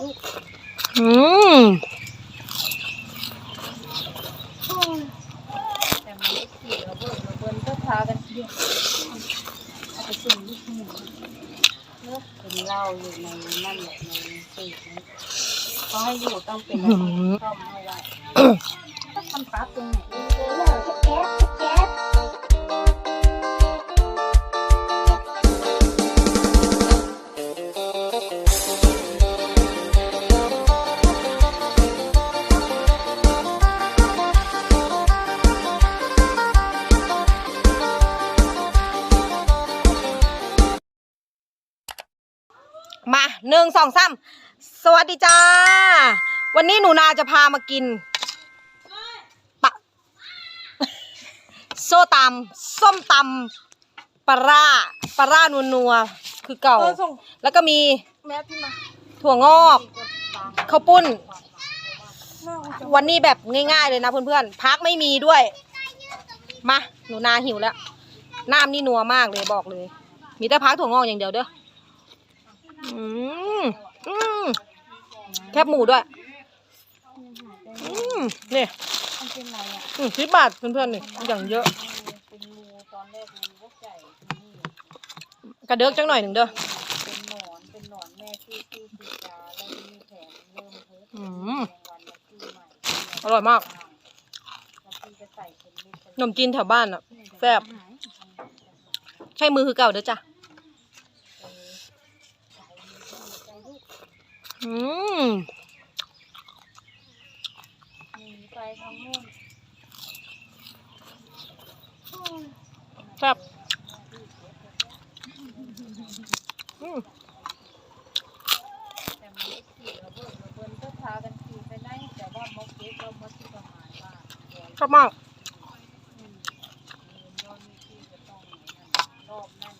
ลูกอืมแต่มันไม่ขี่ระเบิดระเบิดก็พากันเที่ยวเอาไปส่งลูกหมูเลิกเป็นเหล้าอยู่ในนั่นแหละในปีกนี้เขาให้อยู่ต้องเป็นอะไรเข้าไม่ได้มันปั๊บตรงไหน หนึ่งสองสามสวัสดีจ้า วันนี้หนูนาจะพามากินปะโซตำส้มตำปลาร่าปลาร่านัวนัวๆคือเก่า แล้วก็มีแม่พี่มาถั่วงอกข้าวปุ้น วันนี้แบบง่าย ๆ เลยนะเพื่อนๆพักไม่มีด้วย มา หนูนาหิวแล้วน้ำนี่นัวมากเลยบอกเลย มีแต่พักถั่วงอกอย่างเดียวเด้อ อืมอืมแคบหมูด้วยอืมนี่มันเป็นไรอะอืมสิบบาทเพื่อนๆนี่อย่างเยอะ เป็นงูตอนแรกมันก็ใหญ่นี่กระเดิกจังหน่อยหนึ่งเด้อเป็นหนอนเป็นหนอนแม่ที่ที่สีดาแล้วมีแผลเริ่มเพิ่มอืมวันละที่ใหม่อร่อยมากแล้วพี่จะใส่เป็นเม็ดขนมจีนแถวบ้านอะ แซ่บ ใช้มือคือเก่าเด้อจ้ะ อืมมีไฟทางนู้นแซ่บอืมแต่มันไม่ขี่ระเบิดระเบิดก็พากันขี่ไปไหนแต่ว่ามกเก็ตเรามาที่ประมาณว่าเดี๋ยวชอบมากอืมยอดมีที่จะต้องรอบนั่น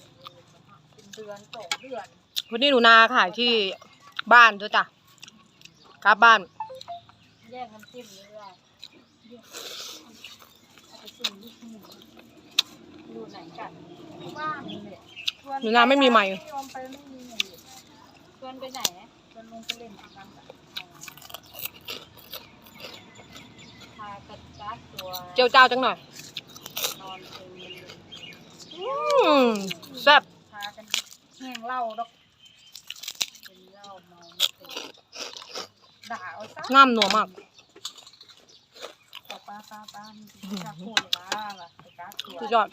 เป็นเดือนสองเดือนวันนี้หนูนาขายที่ บ้านด้วยจ้ะกลับบ้าน แยกน้ำจิ้มเลยว่าเอาไปส่งลูกหมูอยู่ไหนกันบ้านนี่แหละชวหนูนาไม่มีไมค์ยอมไปไม่มีไมค์ชวนไปไหนชวนลงไปเล่นน้ำกันพากันจัดตัวเจียวเจ้าจังหน่อย นอนเต็มเลย อืมแซ่บพากันแห้งเหล้าดอกเป็นเหล้าเมาไม่เป็น ด่าเอาซะน้ำนัวมาก ป้าป้าป้าป้ามีจะพูดว่าล่ะไปกักตัวสุดยอด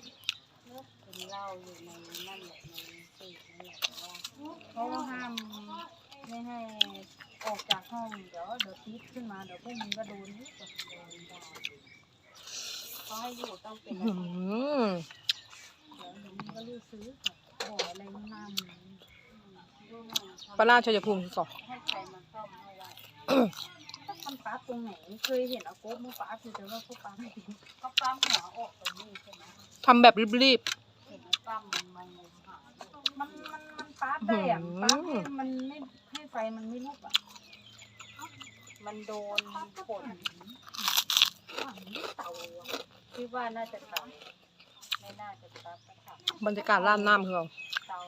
เป็นเหล้าอยู่ในนั่นแหละในปีกนั่นแหละแต่ว่าเขาห้ามไม่ให้ออกจากห้องเดี๋ยวเดี๋ยวติดขึ้นมาเดี๋ยวพวกมึงก็โดนนี่ก็โดนด่าเขาให้อยู่ต้องเป็นอืมเดี๋ยวมึงก็รีบซื้อค่ะบ่ออะไรน้ำมึงปลาล่าชัยภูมิสองให้ใครมาซ่อมให้ได้ มันปั๊บตรงไหนเคยเห็นเอาโก๊บมาปั๊บคือแต่ว่าพวกปั๊บไม่เห็นเขาปั๊มหัวอกตรงนี้ใช่ไหมทำแบบรีบเห็นไอ้ปั๊มมันมันมันมันมันปั๊บได้อะปั๊บให้มันไม่ให้ไฟมันไม่ลุกอะมันโดนฝนเตาคิดว่าน่าจะเตาไม่น่าจะปั๊บบรรยากาศร้านน้ำคือเราำเตา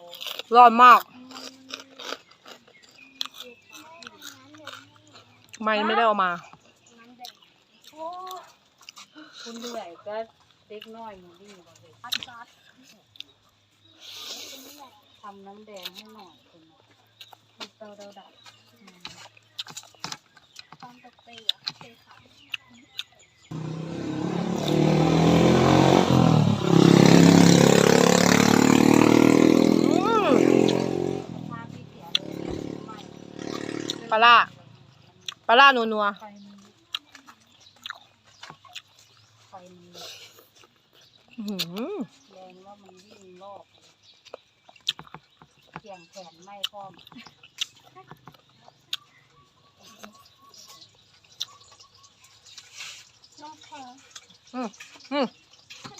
ร้อนมาก ไม่ไม่ได้เอามา คุณเหนื่อยก็เล็กน้อยหนูดีกว่าเลยทำน้ำแดงให้หน่อยคุณมีเตาเดาดับอืมตอนตกตีอะเคยขับอืมภาพที่เสียเลยไม่ปลา ล่าปลาล่านัวนัวไฟมันไฟมันๆอื้อหือแรงว่ามันวิ่งรอบเกี่ยงแขนไม่พร้อมน้องแข็งอืมอืม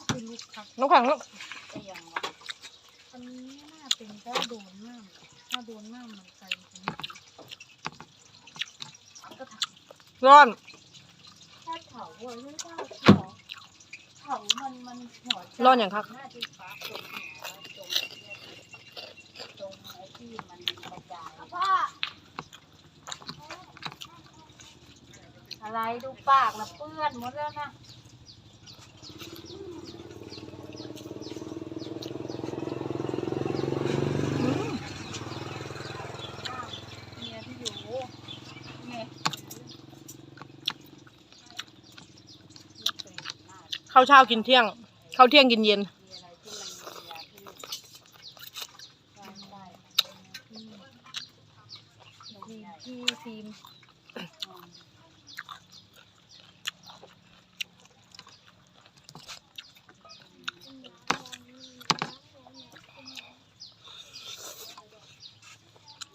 คือลูกครับน้ำแข็งลูกก็ยังว่าอันนี้ไม่น่าเป็นถ้าโดนน้ำถ้าโดนน้ำมันไฟจ ร้อนร่ร้อนอย่างค่รัวะออะไรดูปากละเปื้อนหมดแล้วนะ ข้าวเช้ากินเที่ยงข้าวเที่ยงกินเย็นมีอะไรที่มันมียาที่วางได้ที่ที่ทีม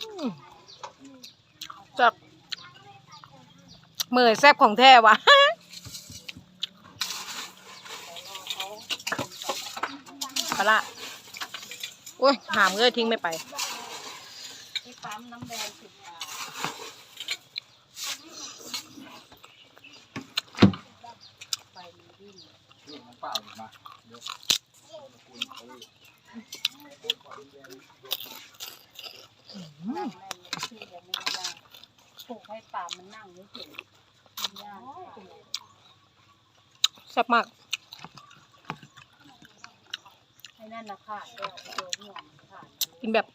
อืมจากเมื่อยแซบของแท้วะ ปละโอ้ยหามเงยทิ้งไม่ไปที่ปั๊มน้ำแดงสิบบาทไฟมันวิ่งวิ่งเปล่ามาเดี๋ยวคุณเขาปลูกให้ป่ามันนั่งไม่ถึงมันยากแซ่บมาก ให้ นั่นนะขาดแล้วโดนห่วงขาดกินแบบ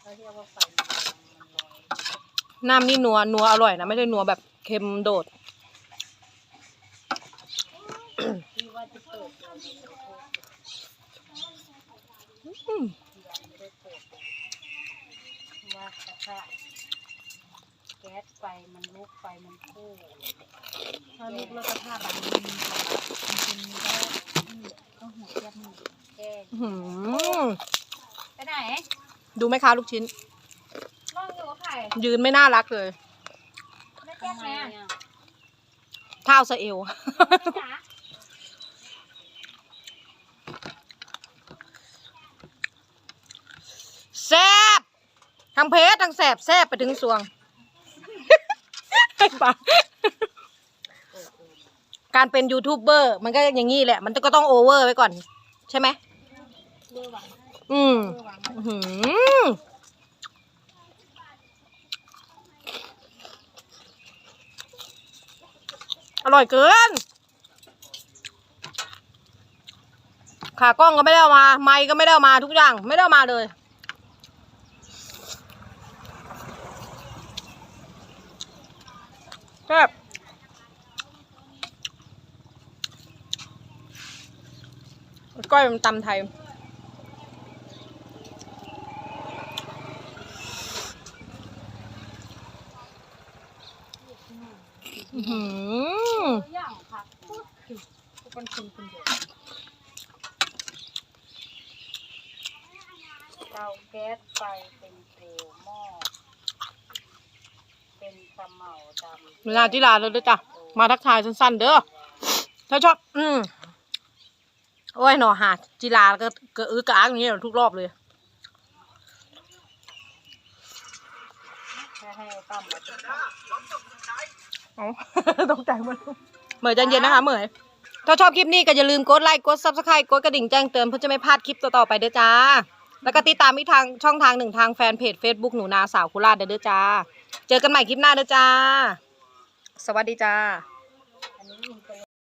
เขาเรียกว่าไฟมันมันลอยน้ำนี่นัวนัวอร่อยนะ ไม่ใช่นัวแบบเค็มโดด ที่ว่าจะเปิดตัวนี้โอ้โหอืมยังไม่ได้เปิดเลยว่ากระทะ แก๊สไฟมันลุกไฟมันพุ่งถ้าลุกแล้วกระทะแบบมันมันเป็นแก๊สนี่ต้องหัวแก๊สนี่แก้หือไปไหนดูไหมคะลูกชิ้นลองอยู่กับใครยืนไม่น่ารักเลยได้แก๊สไหมอะเท้าสะเอวแซ่บทั้งเพชรทั้งแสบแซ่บไปถึงสวง ปะการเป็นยูทูบเบอร์มันก็อย่างนี้แหละ มันก็ต้องโอเวอร์ไว้ก่อน ใช่ไหมอืมอร์หวังอื้อหืออร่อยเกิน ขากล้องก็ไม่ได้เอามา ไมค์ก็ไม่ได้เอามาทุกอย่าง ไม่ได้เอามาเลย ซ่บก้อยมันตำไทยอื้อหืออย่างค่ะพูดถึงเป็นคนคนเดียวเราแก๊สไฟเป็นเกลียวหม้อ เป็นขมเหลาดำเวลาที่ลาเลยเด้อจ้ะ มาทักทายสั้นๆ เด้อ ถ้าชอบ อืมโอ้ยหนอหาจีลาก็เกระอือกระอักอย่างนี้ทุกรอบเลยแค่ให้ตั้มมาจุดเอา ตกใจหมดเหมยใจเย็นนะคะเหมยถ้าชอบคลิปนี้ก็อย่าลืมกดไลค์กดซับสไครต์กดกระดิ่งแจ้งเตือนเพื่อจะไม่พลาดคลิปต่อๆไปเด้อจ้า แล้วก็ติดตามอีกทางช่องทางหนึ่งทางแฟนเพจ Facebook หนูนาสาวโคุราชเด้อจ้า เจอกันใหม่คลิปหน้าเด้อจ้า สวัสดีจ้า